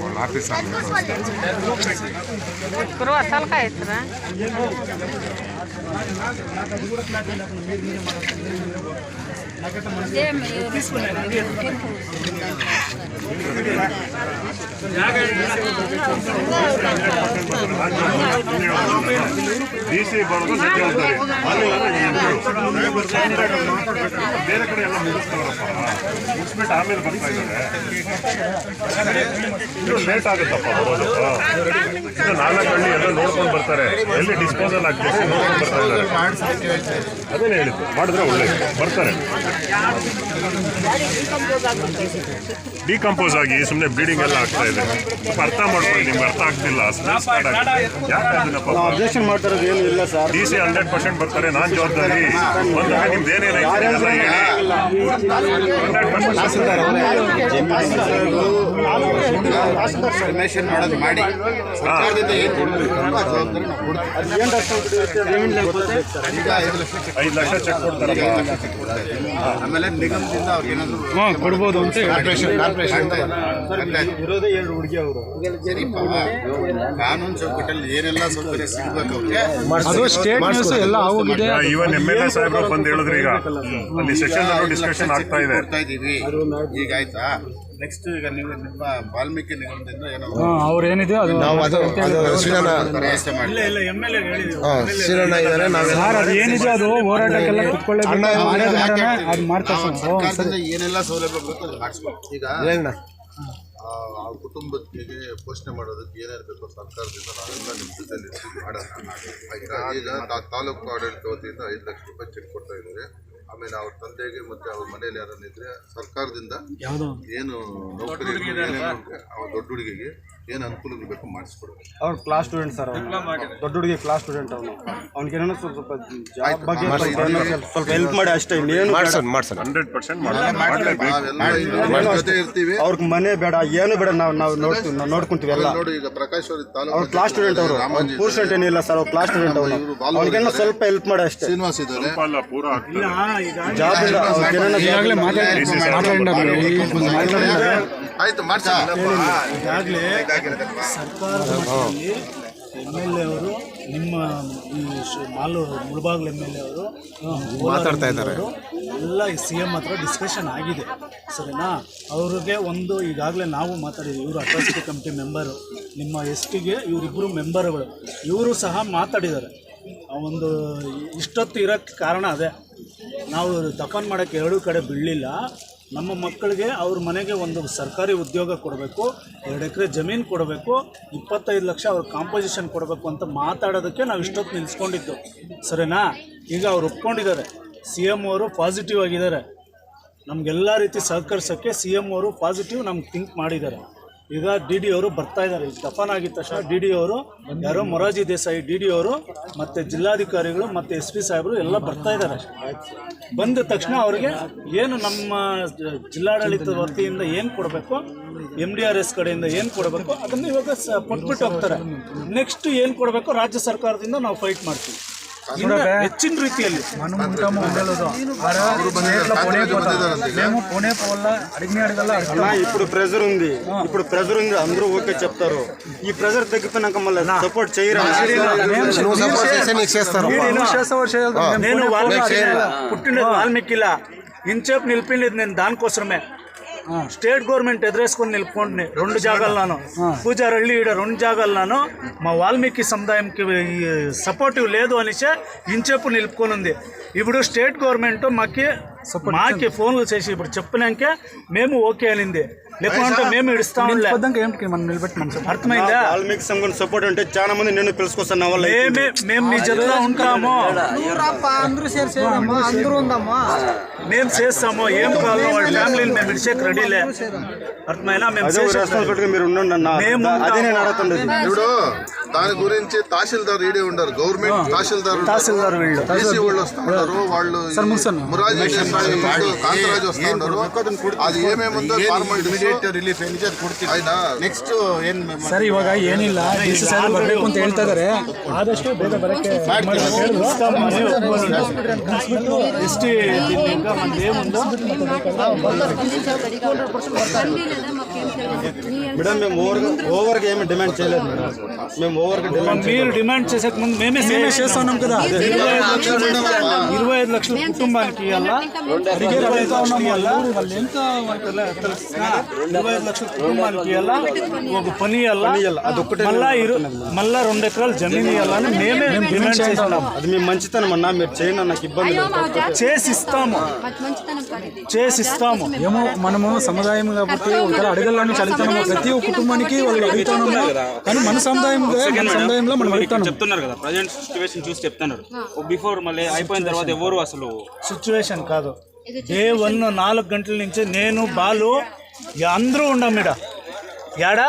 వాళ్ళ ఆఫీస్ గురువు అసలు కాయత్రా ಡಿ ಸಿ ಬರೋದು ಅಲ್ಲಿ ಬೇರೆ ಕಡೆ ಎಲ್ಲ ಮುಗಿಸ್ತಾರಪ್ಪ ಮುಗಿಸ್ಬಿಟ್ಟು ಆಮೇಲೆ ಬರ್ತಾ ಇದ್ದಾರೆ. ಇದು ಲೇಟ್ ಆಗುತ್ತಪ್ಪ ಬರೋದು ಇದು ನಾಲ್ಕು ಹಳ್ಳಿ ಎಲ್ಲ ನೋಡ್ಕೊಂಡು ಬರ್ತಾರೆ. ಎಲ್ಲಿ ಡಿಸ್ಪೋಸಲ್ ಆಗ್ಬೇಕು ನೋಡ್ಕೊಂಡು ಬರ್ತಾ ಇದ್ದಾರೆ. ಅದೇನೇ ಹೇಳಿದ್ದು? ಮಾಡಿದ್ರೆ ಒಳ್ಳೇದು. ಬರ್ತಾರೆ. ಡಿಕಂಪೋಸ್ ಆಗಿ ಸುಮ್ಮನೆ ಬ್ಲೀಡಿಂಗ್ ಎಲ್ಲ ಆಗ್ತಾ ಇದೆ. ಅರ್ಥ ಮಾಡ್ಕೊಳ್ಳಿ, ನಿಮ್ಗೆ ಅರ್ಥ ಆಗ್ತಿಲ್ಲ. ಯಾಕೆ ಆಗ್ತಿದೆ ಅಬ್ಜೆಕ್ಷನ್ ಮಾಡ್ತಾರೋದು ಏನು ಇಲ್ಲ sir. D C hundred percent ಬರ್ತಾರೆ ನಾನ್ ಜವಾಬ್ದಾರಿ. ಬಂದಾಗ ನಿಮ್ದು ಮಾಡೋದು ಮಾಡಿ ಸರ್ಕಾರದಿಂದ ಏನು ಕೊಡ್ಬೇಕು ಆ ಜವಾಬ್ದಾರಿ ನಾವು ಕೊಡ್ತೀವಿ ಏನು ಡಾಕ್ಟರ್ ಈಗ ಐದು ಲಕ್ಷ ಚೆಕ್ ಐದು ಲಕ್ಷ ಚೆಕ್ ಕೊಡ್ತಾರಪ್ಪ ಐದು ಲಕ್ಷ ಚೆಕ್ ಕೊಡ್ತಾ ಆಮೇಲೆ ನಿಗಮದಿಂದ ಅವ್ರಿಗೆ ಏನಾದ್ರು ಕೊಡ್ಬೋದು ಅಂತ ಕಾರ್ಪೊರೇಷನ್ ಇರೋದೇ ಎರಡು ಹುಡುಗಿ ಅವರು. ಕಾನೂನು ಚೌಕಟ್ಟಲ್ಲಿ ಏನೆಲ್ಲ ಸೌಕರ್ಯ ಅದು ಸ್ಟೇಟ್ ನ್ಯೂಸ್ ಎಲ್ಲ ಆಗೋಗಿದೆ. ಇವನ್ ಎಂ ಎಲ್ ಎ ಸಾಹೇಬ್ರು ಬಂದು ಹೇಳಿದ್ರು ಈಗ. ಅಲ್ಲಿ ಸೆಷನ್ ಡಿಸ್ಕಷನ್ ಆಗ್ತಾ ಇದೆ. ಈಗ ಆಯ್ತಾ? ನೆಕ್ಸ್ಟ್ ಈಗ ನೀವು ನಿಮ್ಮ ವಾಲ್ಮೀಕಿ ನಿಗಮದಿಂದ ಏನೋ ಅವ್ರು ಏನಿದೆ ಅದು ನಾವು ಅದು ಅದು ಶ್ರೀರಣ್ಣ ಹಾಂ ಶ್ರೀರಣ್ಣ ಇದ್ದಾರೆ ನಾವೆಲ್ಲ ಸರ್ ಅದು ಏನಿದೆ ಅದು? ಹೋರಾಟಕ್ಕೆಲ್ಲ ಅದು ಮಾಡ್ತಾರೆ ಏನೆಲ್ಲ ಸೌಲಭ್ಯ ಬರುತ್ತೋ ಅದು ಮಾಡಿಸ್ಬೇಕು ಈಗ ಹೇಳಣ್ಣ. ಆ ಕುಟುಂಬಕ್ಕೆ ಪೋಷಣೆ ಮಾಡೋದಕ್ಕೆ ಏನೇನು ಬೇಕೋ ಸರ್ಕಾರದಿಂದ ನಾವೆಲ್ಲ ನಿಮ್ಮ ಜೊತೆಯಲ್ಲಿ ಮಾಡೋಣ. ಈಗ ತಾಲೂಕು ಆಡಳಿತ ವತಿಯಿಂದ ಐದು ಲಕ್ಷ ರೂಪಾಯಿ ಚೆಕ್ ಕೊಡ್ತಾ ಇದ್ದಾರೆ ಆಮೇಲೆ ಅವ್ರ ತಂದೆಗೆ ಮತ್ತೆ ಅವ್ರ ಮನೆಯಲ್ಲಿ ಯಾರನ್ನ ಇದ್ರೆ ಸರ್ಕಾರದಿಂದ ಏನು ನೌಕರಿ ಅವ್ರ ದೊಡ್ಡ ಹುಡುಗಿಗೆ ಏನು ಅನುಕೂಲ ಬೇಕು ಮಾಡಿಸ್ಕೊಡ್ಬೇಕು. ಅವ್ರು ಕ್ಲಾಸ್ ಸ್ಟೂಡೆಂಟ್ ಸರ್ ಅವ್ನು. ದೊಡ್ಡ ಹುಡುಗಿ ಕ್ಲಾಸ್ ಸ್ಟೂಡೆಂಟ್ ಅವನು. ಅವ್ನಿಗೆ ಏನೋ ಸ್ವಲ್ಪ ಸ್ವಲ್ಪ ಜಾಬ್ ಬಗ್ಗೆ ಸ್ವಲ್ಪ ಏನೋ ಹೆಲ್ಪ್ ಮಾಡಿ ಅಷ್ಟೇ ಇನ್ನೇನು ಬೇಡ. ಮಾಡ್ಸೋಣ ಮಾಡ್ಸೋಣ ಹಂಡ್ರೆಡ್ ಪರ್ಸೆಂಟ್ ಮಾಡಲೇಬೇಕು. ನಾವೆಲ್ಲ ಜೊತೆ ಇರ್ತೀವಿ. ಅವ್ರಿಗೆ ಮನೆ ಬೇಡ ಏನು ಬೇಡ ನಾವು ನಾವು ನೋಡ್ತೀವಿ ನಾವು ನೋಡ್ಕೊಂತೀವಿ ಎಲ್ಲ. ನೋಡಿ ಈಗ ಪ್ರಕಾಶ್ ಅವ್ರ ತಾಲೂಕು ಅವ್ರು ಕ್ಲಾಸ್ ಸ್ಟೂಡೆಂಟ್ ಅವರು. ಪೂರ್ಸೆಂಟ್ ಸ್ಟೂಡೆಂಟ್ ಏನಿಲ್ಲ ಸರ್ ಅವ್ರ ಕ್ಲಾಸ್ ಸ್ಟೂಡೆಂಟ್ ಅವನು ಅವ್ರಿಗೇನೋ ಸ್ವಲ್ಪ ಹೆಲ್ಪ್ ಮಾಡಿ ಅಷ್ಟೇ. ಶ್ರೀನಿವಾಸ್ ಇದ್ದಾರೆ. ಅಲ್ಲ ಪೂರ ಈಗಾಗಲೇ ಆಯ್ತು ಮಾಡ್ಸ. ಈಗಾಗಲೇ ಸರ್ಕಾರದ ಮಟ್ಟದಲ್ಲಿ ಎಂ ಎಲ್ ಎ ಅವರು ನಿಮ್ಮ ಈ ಮಾಲು ಮುಳಬಾಗ್ಲು ಎಂ ಎಲ್ ಎ ಅವರು ಮಾತಾಡ್ತಾ ಇದ್ದಾರೆ. ಎಲ್ಲ ಸಿ ಎಂ ಹತ್ರ ಡಿಸ್ಕಷನ್ ಆಗಿದೆ. ಸರಿನಾ? ಅವ್ರಿಗೆ ಒಂದು ಈಗಾಗಲೇ ನಾವು ಮಾತಾಡಿದ್ವಿ. ಇವರು ಅಟ್ರಾಸಿಟಿ ಕಮಿಟಿ ಮೆಂಬರು ನಿಮ್ಮ ಎಸ್ ಟಿಗೆ ಇವರಿಬ್ಬರು ಮೆಂಬರ್ಗಳು ಇವರು ಸಹ ಮಾತಾಡಿದ್ದಾರೆ. ಆ ಒಂದು ಇಷ್ಟೊತ್ತು ಇರೋಕ್ಕೆ ಕಾರಣ ಅದೇ. ನಾವು ದಫನ್ ಮಾಡೋಕ್ಕೆ ಎರಡೂ ಕಡೆ ಬೀಳಲಿಲ್ಲ. ನಮ್ಮ ಮಕ್ಕಳಿಗೆ ಅವ್ರ ಮನೆಗೆ ಒಂದು ಸರ್ಕಾರಿ ಉದ್ಯೋಗ ಕೊಡಬೇಕು, ಎರಡು ಎಕರೆ ಜಮೀನು ಕೊಡಬೇಕು, ಇಪ್ಪತ್ತೈದು ಲಕ್ಷ ಅವ್ರ ಕಾಂಪೋಸಿಷನ್ ಕೊಡಬೇಕು ಅಂತ ಮಾತಾಡೋದಕ್ಕೆ ನಾವು ಇಷ್ಟೊತ್ತು ನಿಲ್ಸ್ಕೊಂಡಿದ್ದು. ಸರಿನಾ? ಈಗ ಅವ್ರು ಒಪ್ಕೊಂಡಿದ್ದಾರೆ. ಸಿ ಎಂ ಅವರು ಪಾಸಿಟಿವ್ ಆಗಿದ್ದಾರೆ. ನಮಗೆಲ್ಲ ರೀತಿ ಸಹಕರಿಸೋಕ್ಕೆ ಸಿ ಎಂ ಅವರು ಪಾಸಿಟಿವ್ ನಮ್ಗೆ ಥಿಂಕ್ ಮಾಡಿದ್ದಾರೆ. ಈಗ ಡಿ ಡಿ ಅವರು ಬರ್ತಾ ಇದ್ದಾರೆ. ಈಗ ದಫನ್ ಆಗಿದ ತಕ್ಷಣ ಡಿ ಡಿ ಅವರು, ಯಾರೋ ಮೊರಾಜಿ ದೇಸಾಯಿ, ಡಿ ಡಿ ಅವರು, ಮತ್ತು ಜಿಲ್ಲಾಧಿಕಾರಿಗಳು, ಮತ್ತು ಎಸ್ ಪಿ ಸಾಹೇಬರು ಎಲ್ಲ ಬರ್ತಾ ಇದ್ದಾರೆ. ಬಂದ ತಕ್ಷಣ ಅವರಿಗೆ ಏನು ನಮ್ಮ ಜಿಲ್ಲಾಡಳಿತ ವತಿಯಿಂದ ಏನು ಕೊಡಬೇಕು ಎಂ ಡಿ ಆರ್ ಎಸ್ ಕಡೆಯಿಂದ ಏನು ಕೊಡಬೇಕು, ಅದನ್ನು ಇವಾಗ ಕೊಟ್ಬಿಟ್ಟು ಹೋಗ್ತಾರೆ. ನೆಕ್ಸ್ಟ್ ಏನು ಕೊಡಬೇಕು, ರಾಜ್ಯ ಸರ್ಕಾರದಿಂದ ನಾವು ಫೈಟ್ ಮಾಡ್ತೀವಿ. ಹೆಚ್ಚಿನ ರೀತಿಯಲ್ಲಿ ಮನು ಉಂಟಮ್ಮ మేము పోనే పోవాలా? అడిగిన అడగల ఇప్పుడు ప్రెజర్ ఉంది. ఇప్పుడు ప్రెజర్ ఉంది. అందరూ ఓకే చెప్తారు. ఈ ప్రెజర్ తగ్గిపోయినాక మళ్ళీ సపోర్ట్ చేయరా? నువ్వు వాల్మీకిలా. ఇంచేపు నిలిపిండేది నేను దానికోసమే స్టేట్ గవర్నమెంట్ ఎదురేసుకొని నిలుపుకుంటుని రెండు జాగాల్లోనూ. పూజారళ్ళి ఈడ రెండు జాగాల్లోనూ మా వాల్మీకి సముదాయంకి సపోర్టివ్ లేదు అనేసే ఇంచేపు నిలుపుకొని ఉంది. ఇప్పుడు స్టేట్ గవర్నమెంట్ మాకి మాకి ఫోన్లు చేసి ఇప్పుడు చెప్పినాకే మేము ఓకే అనింది. లేకుంటే మేము ఇడుస్తా ఉండలే అర్థమైందా? వాల్మీకి సంఘం సపోర్ట్ అంటే చాలా మంది నేను పిలుచుకొస్తాను వల్ల మేమే మేము మీ జతలో ఉంటాము. అందరూ చేసేదమ్మా అందరూ ఉందమ్మా మేము చేస్తాము ఏం కావాలో వాళ్ళ ఫ్యామిలీని మేము ఇడిచేకి రెడీలే అర్థమైనా? మేము మీరు ఉండండి అన్న. మేము అదే నేను అడుగుతుండేది. ఇప్పుడు దాని గురించి తహసీల్దార్ ఈడే ఉండరు గవర్నమెంట్ తహసీల్దార్ తహసీల్దార్ వీళ్ళు వాళ్ళు వస్తా ఉన్నారు వాళ్ళు మురాజీ దేశాయి వాళ్ళు కాంతరాజు వస్తా ఉన్నారు అది ఏమేమి ఉందో ఫార్మాలిటీస్ ಇಮಿಡಿಯೇಟ್ ರಿಲೀಫ್ ಏನಿದೆ ಅದು ಕೊಡ್ತೀವಿ ಆಯ್ತಾ ನೆಕ್ಸ್ಟ್ ಏನ್ ಸರ್ ಇವಾಗ ಏನಿಲ್ಲ ಡಿ ಸಿ ಸಾಹೇಬ್ ಬರಬೇಕು ಅಂತ ಹೇಳ್ತಾ ಇದಾರೆ ಆದಷ್ಟು ಬೇಗ ಬರಕ್ಕೆ ఎస్టీ దీన్ని ఇంకా మనది ఏముందో మేడం మేము ఓవర్ ఓవర్గా ఏమి డిమాండ్ చేయలేదు మేడం మేము ఓవర్గా డిమాండ్ మీరు డిమాండ్ చేసే ముందు మేమే మేమే చేస్తున్నాం కదా. ఇరవై ఐదు లక్షలు ఇరవై ఐదు లక్షల కుటుంబానికి? ఇరవై ఐదు లక్షల కుటుంబానికి ఒక పని మళ్ళా ఇరు మళ్ళా రెండు ఎకరాలు జమీన్ ఇవ్వాలని మేమే డిమాండ్ చేస్తున్నాం. అది మీ మంచితనం అన్నా మీరు చేయండి నాకు ఇబ్బంది లేదు. చేసి ఇస్తాము. చేసి ఇస్తాము. ఏమో మనము సముదాయం కాబట్టి ఒకవేళ అడగాలని చదువుతున్నాము ప్రతి ఒక్క కుటుంబానికి వాళ్ళు అడుగుతున్నాము కానీ మన సముదాయం మనం చెప్తున్నారు కదా ప్రజెంట్ సిచ్యువేషన్ చూసి చెప్తున్నారు. బిఫోర్ మళ్ళీ అయిపోయిన తర్వాత ఎవరు అసలు? సిచ్యువేషన్ కాదు. డే వన్ నాలుగు గంటల నుంచి నేను బాలు అందరూ ఉండం ఈడ. యాడ?